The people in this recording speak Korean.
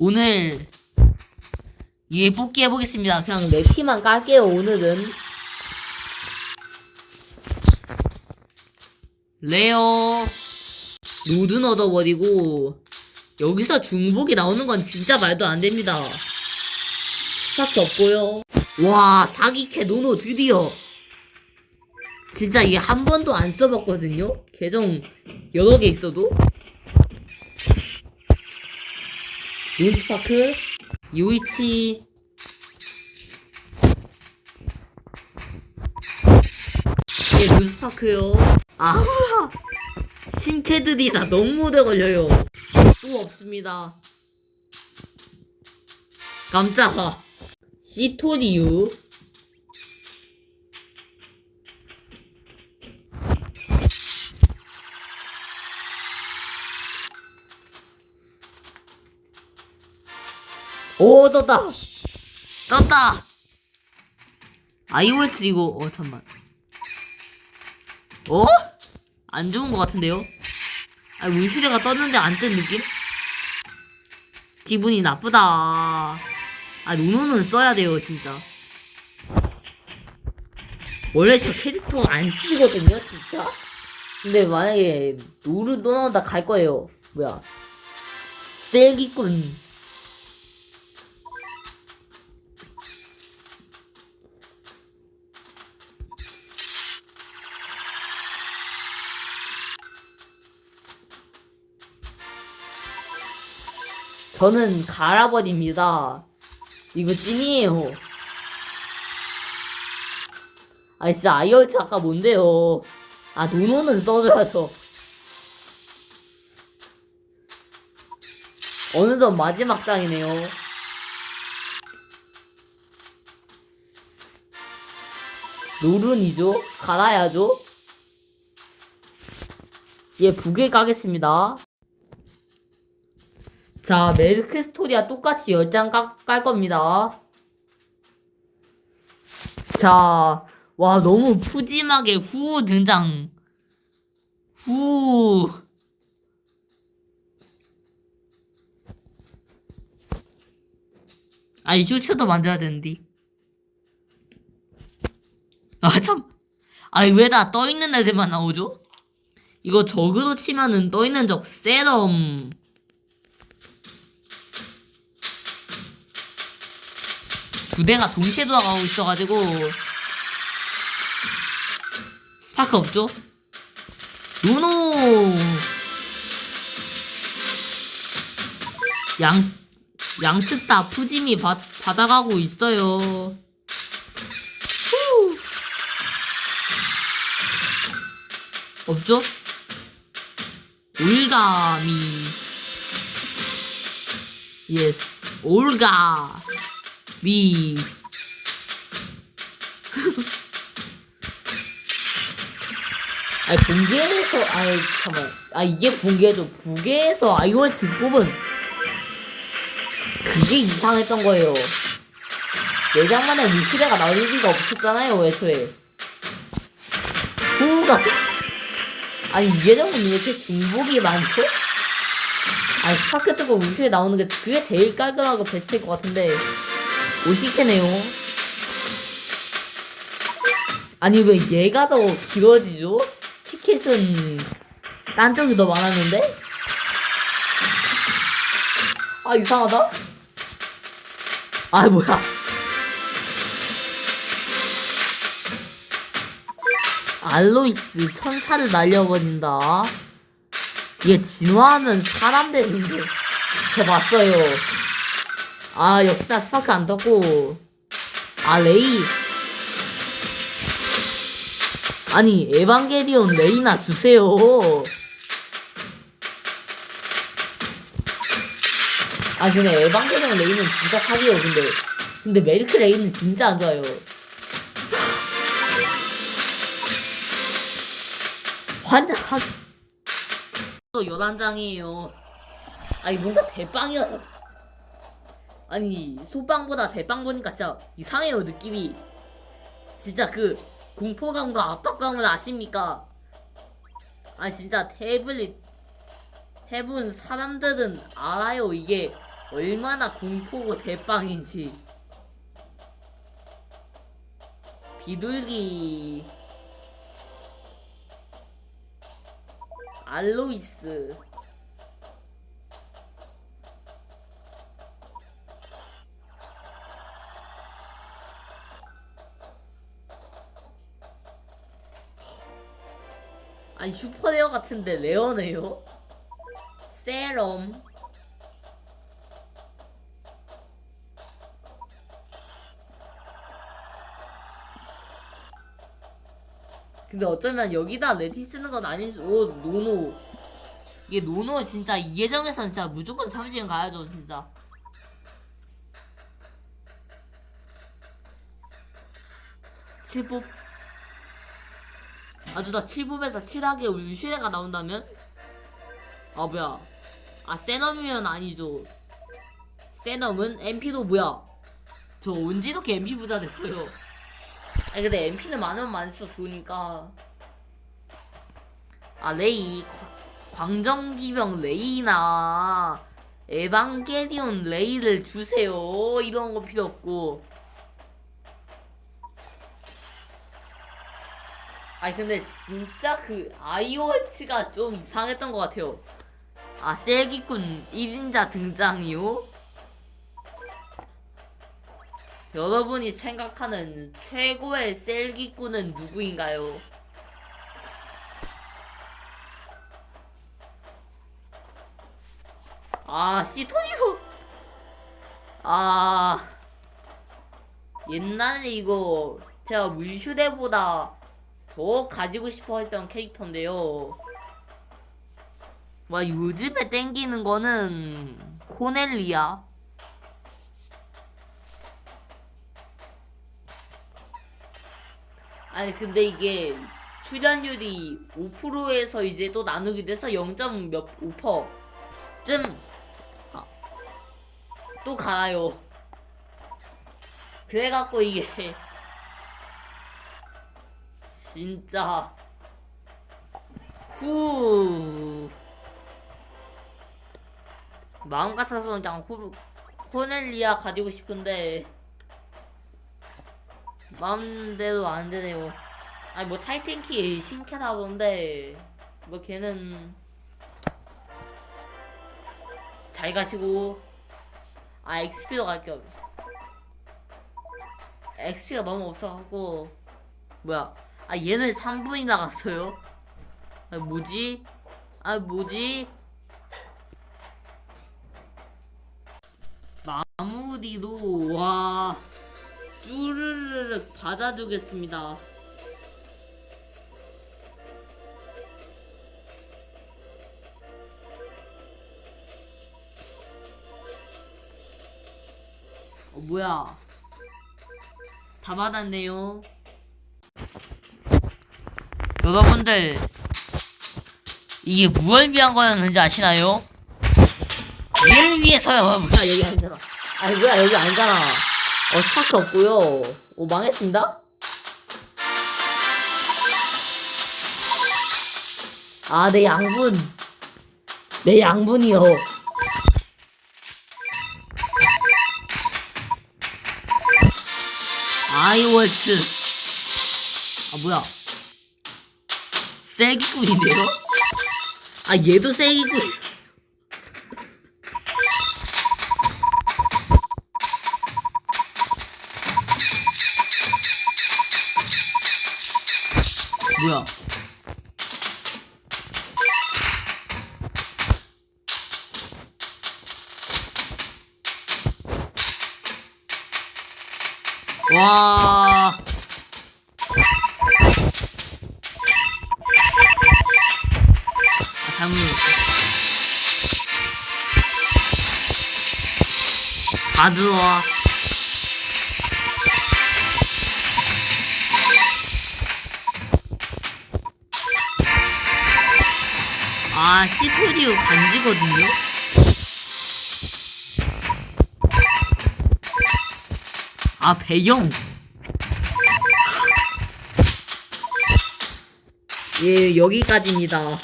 오늘 예 뽑기 해보겠습니다. 그냥 네 티만 깔게요. 오늘은 레어 노든 얻어버리고 여기서 중복이 나오는 건 진짜 말도 안 됩니다. 스파크 없고요. 와 사기캐 노노 드디어 진짜 이게 한 번도 안 써봤거든요. 계정 여러 개 있어도 룬스파크? 요이치. 예 룬스파크요. 아 신캐들이 다 너무 오래 걸려요. 또 없습니다. 깜짝아. 시토리유 오 떴다. 떴다. 아이오엑스 이거. 어 잠만. 어? 안 좋은 것 같은데요? 아 물시대가 떴는데 안 뜬 느낌? 기분이 나쁘다. 아 노노는 써야 돼요 진짜. 원래 저 캐릭터 안 쓰거든요 진짜? 근데 만약에 노르 또 나온다 갈 거예요. 뭐야? 셀기꾼 저는 갈아버립니다. 이거 찐이에요. 아 진짜 아이얼츠 아까 뭔데요? 아 노노는 써줘야죠. 어느덧 마지막 장이네요. 노른이죠? 갈아야죠? 예, 부계 가겠습니다. 자, 메르크 스토리와 똑같이 10장 깔, 깔 겁니다. 자, 와, 너무 푸짐하게 후 등장. 후. 아니, 쇼츠도 만들어야 되는데. 아, 참. 아니, 왜 다 떠있는 애들만 나오죠? 이거 적으로 치면은 떠있는 적 세럼. 두 대가 동시에 돌아가고 있어가지고 스파크 없죠? 노노 양 양측 다 푸짐히 받, 받아가고 있어요. 후. 없죠? 올가미 예스 올가 미. 아니 본계에서 아니 잠깐 아 이게 본계죠. 부계에서 아이오치 뽑은 그게 이상했던 거예요. 내장만에 미스레가 나올 리가 없었잖아요 애초에. 후가 아니 예정은 왜 이렇게 중복이 많죠? 아니 스파크 뜨고 우슈에 나오는 게 그게 제일 깔끔하고 베스트일 것 같은데 오시케네요. 아니 왜 얘가 더 길어지죠? 티켓은 딴 쪽이 더 많았는데? 아 이상하다. 아 뭐야? 알로이스 천사를 날려버린다. 얘 진화하면 사람 되는데 저 봤어요. 아 역시나 스파크 안 떴고. 아 레이. 아니 에반게리온 레이나 주세요. 아 근데 에반게리온 레이는 진짜 사기요 근데. 근데 메르크 레이는 진짜 안 좋아요. 환장 또 11장이에요. 아니 뭔가 대빵이어서 아니 소빵보다 대빵 보니까 진짜 이상해요 느낌이. 진짜 그 공포감과 압박감을 아십니까? 아 진짜 태블릿 해본 사람들은 알아요 이게 얼마나 공포고 대빵인지. 비둘기. 알로이스 아니 슈퍼레어 같은데 레어네요? 세럼 근데 어쩌면 여기다 레디 쓰는 건 아닐 수, 오, 노노. 이게 노노 진짜 이 예정에선 진짜 무조건 삼진 가야죠, 진짜. 칠법. 아주 나 칠법에서 칠하게 울슈레가 나온다면? 아, 뭐야. 아, 세넘이면 아니죠. 세넘은 MP도 뭐야. 저 언제 이렇게 MP 부자 됐어요. 아니 근데 MP는 많으면 많을수록 좋으니까 아 레이 광- 광정기병 레이나 에반게리온 레이를 주세요 이런 거 필요 없고 아니 근데 진짜 그 아이오치가 좀 이상했던 것 같아요 아 셀기꾼 1인자 등장이요? 여러분이 생각하는 최고의 셀기꾼은 누구인가요? 아, 시토니오! 아, 옛날에 이거 제가 물슈대보다 더 가지고 싶어 했던 캐릭터인데요. 와, 요즘에 땡기는 거는 코넬리아. 아니 근데 이게 출연율이 5%에서 이제 또 나누게 돼서 0.몇5%쯤 아, 또 가요. 그래갖고 이게 진짜. 후. 마음 같아서는 그냥 코, 코넬리아 가지고 싶은데. 마음대로 안 되네요. 아니 뭐 타이탄키 신캐라던데 뭐 걔는 잘 가시고. 아 XP도 갈게요. XP가 너무 없어갖고. 뭐야 아 얘는 3분이 나갔어요. 아 뭐지? 아 뭐지? 마무리도 와. 쭈르르륵 받아주겠습니다. 어, 뭐야. 다 받았네요. 여러분들, 이게 무얼 위한 거였는지 아시나요? 얘를 위해서요. 뭐야, 여기 아니잖아. 아니, 뭐야, 여기 아니잖아. 어, 스파크 없고요. 오, 망했습니다. 아, 내 양분. 내 양분이요. 아이월츠. 아, 뭐야. 세기꾼인데요? 아, 얘도 세기꾼. 뭐야? 와. 눌렀어. 다 들어와. 아, 시프리오 간지거든요? 아, 배경. 예, 여기까지입니다.